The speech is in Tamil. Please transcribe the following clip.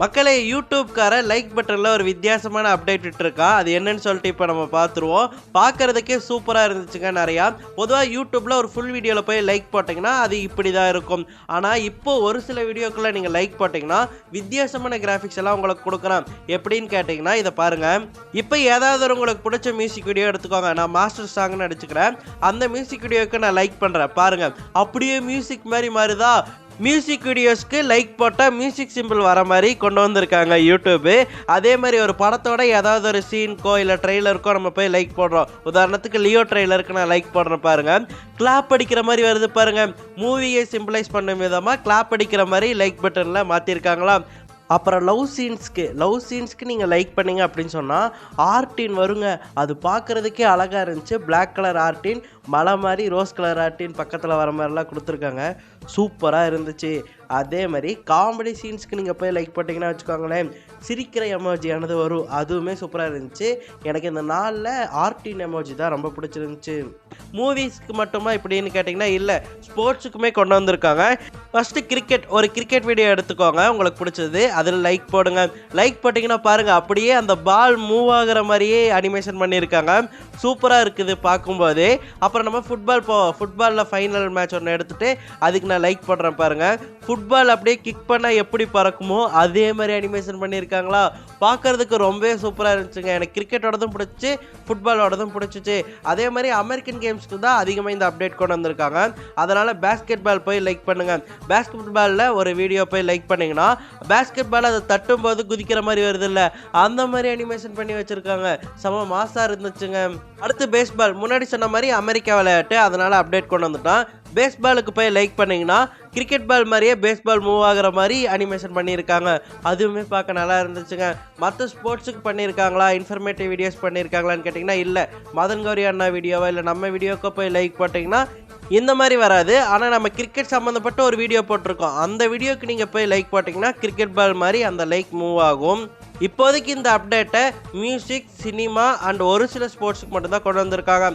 மக்களே யூடியூப்கார லைக் பட்டனில் ஒரு வித்தியாசமான அப்டேட் விட்டுருக்கா அது என்னன்னு சொல்லிட்டு இப்போ நம்ம பார்த்துருவோம் பார்க்குறதுக்கே சூப்பராக இருந்துச்சுங்க நிறையா. பொதுவாக யூடியூப்பில் ஒரு ஃபுல் வீடியோவில் போய் லைக் போட்டிங்கன்னா அது இப்படி தான் இருக்கும். ஆனால் இப்போ ஒரு சில வீடியோக்குள்ளே நீங்கள் லைக் போட்டிங்கன்னா வித்தியாசமான கிராஃபிக்ஸ் எல்லாம் உங்களுக்கு கொடுக்குறேன் எப்படின்னு கேட்டிங்கன்னா இதை பாருங்கள் இப்போ ஏதாவது ஒரு உங்களுக்கு பிடிச்ச மியூசிக் வீடியோ எடுத்துக்கோங்க. நான் மாஸ்டர் சாங்னு அடிச்சுக்கிறேன் அந்த மியூசிக் வீடியோவுக்கு நான் லைக் பண்ணுறேன் பாருங்கள் அப்படியே மியூசிக் மாதிரி மாறுதா? மியூசிக் வீடியோஸ்க்கு லைக் போட்டால் மியூசிக் சிம்பிள் வர மாதிரி கொண்டு வந்திருக்காங்க யூடியூப்பு அதே மாதிரி ஒரு படத்தோட ஏதாவது ஒரு சீனுக்கோ இல்லை ட்ரெய்லருக்கோ நம்ம போய் லைக் போடுறோம். உதாரணத்துக்கு லியோ ட்ரெய்லருக்கு நான் லைக் போடுறேன் பாருங்கள் கிளாப் அடிக்கிற மாதிரி வருது பாருங்க. மூவியை சிம்பிளைஸ் பண்ணும் விதமாக கிளாப் அடிக்கிற மாதிரி லைக் பட்டனில் மாற்றிருக்காங்களா அப்புறம் லவ் சீன்ஸ்க்கு லவ் சீன்ஸ்க்கு நீங்கள் லைக் பண்ணீங்க அப்படின்னு சொன்னால் ஆர்டின் வருங்க. அது பார்க்குறதுக்கே அழகாக இருந்துச்சு. பிளாக் கலர் ஆர்டின் மலை மாதிரி ரோஸ் கலர் ஆர்டின் பக்கத்தில் வர மாதிரிலாம் கொடுத்துருக்காங்க. சூப்பராக இருந்துச்சு. அதே மாதிரி காமெடி சீன்ஸ்க்கு நீங்கள் போய் லைக் போட்டிங்கன்னா வச்சுக்கோங்களேன் சிரிக்கிற எமோஜியானது வரும். அதுவுமே சூப்பராக இருந்துச்சு. எனக்கு இந்த நாளில் ஆர்டின் எமோஜி தான் ரொம்ப பிடிச்சிருந்துச்சு. மூவிஸ்க்கு மட்டுமா இப்படின்னு கேட்டிங்கன்னா இல்லை ஸ்போர்ட்ஸுக்குமே கொண்டு வந்திருக்காங்க. ஃபஸ்ட்டு கிரிக்கெட் ஒரு கிரிக்கெட் வீடியோ எடுத்துக்கோங்க உங்களுக்கு பிடிச்சது. அதில் லைக் போடுங்க. லைக் போட்டிங்கன்னா பாருங்கள் அப்படியே அந்த பால் மூவ் ஆகுற மாதிரியே அனிமேஷன் பண்ணியிருக்காங்க. சூப்பராக இருக்குது பார்க்கும்போது. அப்புறம் நம்ம ஃபுட்பால் போ ஃபுட்பாலில் ஃபைனல் மேட்ச் ஒன்று எடுத்துகிட்டு அதுக்கு நான் லைக் பண்ணுறேன் பாருங்கள் ஃபுட்பால் அப்படியே கிக் பண்ணால் எப்படி பறக்குமோ அதே மாதிரி அனிமேஷன் பண்ணியிருக்காங்களா? பார்க்கறதுக்கு ரொம்பவே சூப்பராக இருந்துச்சுங்க. எனக்கு கிரிக்கெட்டோடதும் பிடிச்சி ஃபுட்பாலோடதும் பிடிச்சிச்சு. அதே மாதிரி அமெரிக்கன் கேம்ஸ்க்கு தான் அதிகமாக இந்த அப்டேட் கொண்டு வந்திருக்காங்க. அதனால் பேஸ்கெட் பால் போய் லைக் பண்ணுங்கள் பேஸ்கெட் பாலில் ஒரு வீடியோ போய் லைக் பண்ணிங்கன்னா பேஸ்கெட் பால் அதை தட்டும் போது குதிக்கிற மாதிரி வருது இல்லை அந்த மாதிரி அனிமேஷன் பண்ணி வச்சுருக்காங்க. செம மாசாக இருந்துச்சுங்க. அடுத்து பேஸ்பால் முன்னாடி சொன்ன மாதிரி அமெரிக்கா விளையாட்டு. அதனால் அப்டேட் கொண்டு வந்துட்டான். பேஸ்பாலுக்கு போய் லைக் பண்ணிங்கன்னா கிரிக்கெட் பால் மாதிரியே பேஸ்பால் மூவ் ஆகுற மாதிரி அனிமேஷன் பண்ணியிருக்காங்க. அதுவுமே பார்க்க நல்லா இருந்துச்சுங்க. மற்ற ஸ்போர்ட்ஸுக்கு பண்ணியிருக்காங்களா? இன்ஃபர்மேட்டிவ் வீடியோஸ் பண்ணியிருக்காங்களான்னு கேட்டிங்கன்னா இல்லை. மதன் கௌரி அண்ணா வீடியோவா இல்லை நம்ம வீடியோக்கு போய் லைக் போட்டிங்கன்னா இந்த மாதிரி வராது. ஆனால் நம்ம கிரிக்கெட் சம்மந்தப்பட்ட ஒரு வீடியோ போட்டிருக்கோம். அந்த வீடியோக்கு நீங்கள் போய் லைக் போட்டிங்கன்னா கிரிக்கெட் பால் மாதிரி அந்த லைக் மூவ் ஆகும். இப்போதைக்கு இந்த அப்டேட்டை மியூசிக் சினிமா அண்ட் ஒரு சில ஸ்போர்ட்ஸுக்கு மட்டும்தான் கொண்டு வந்திருக்காங்க.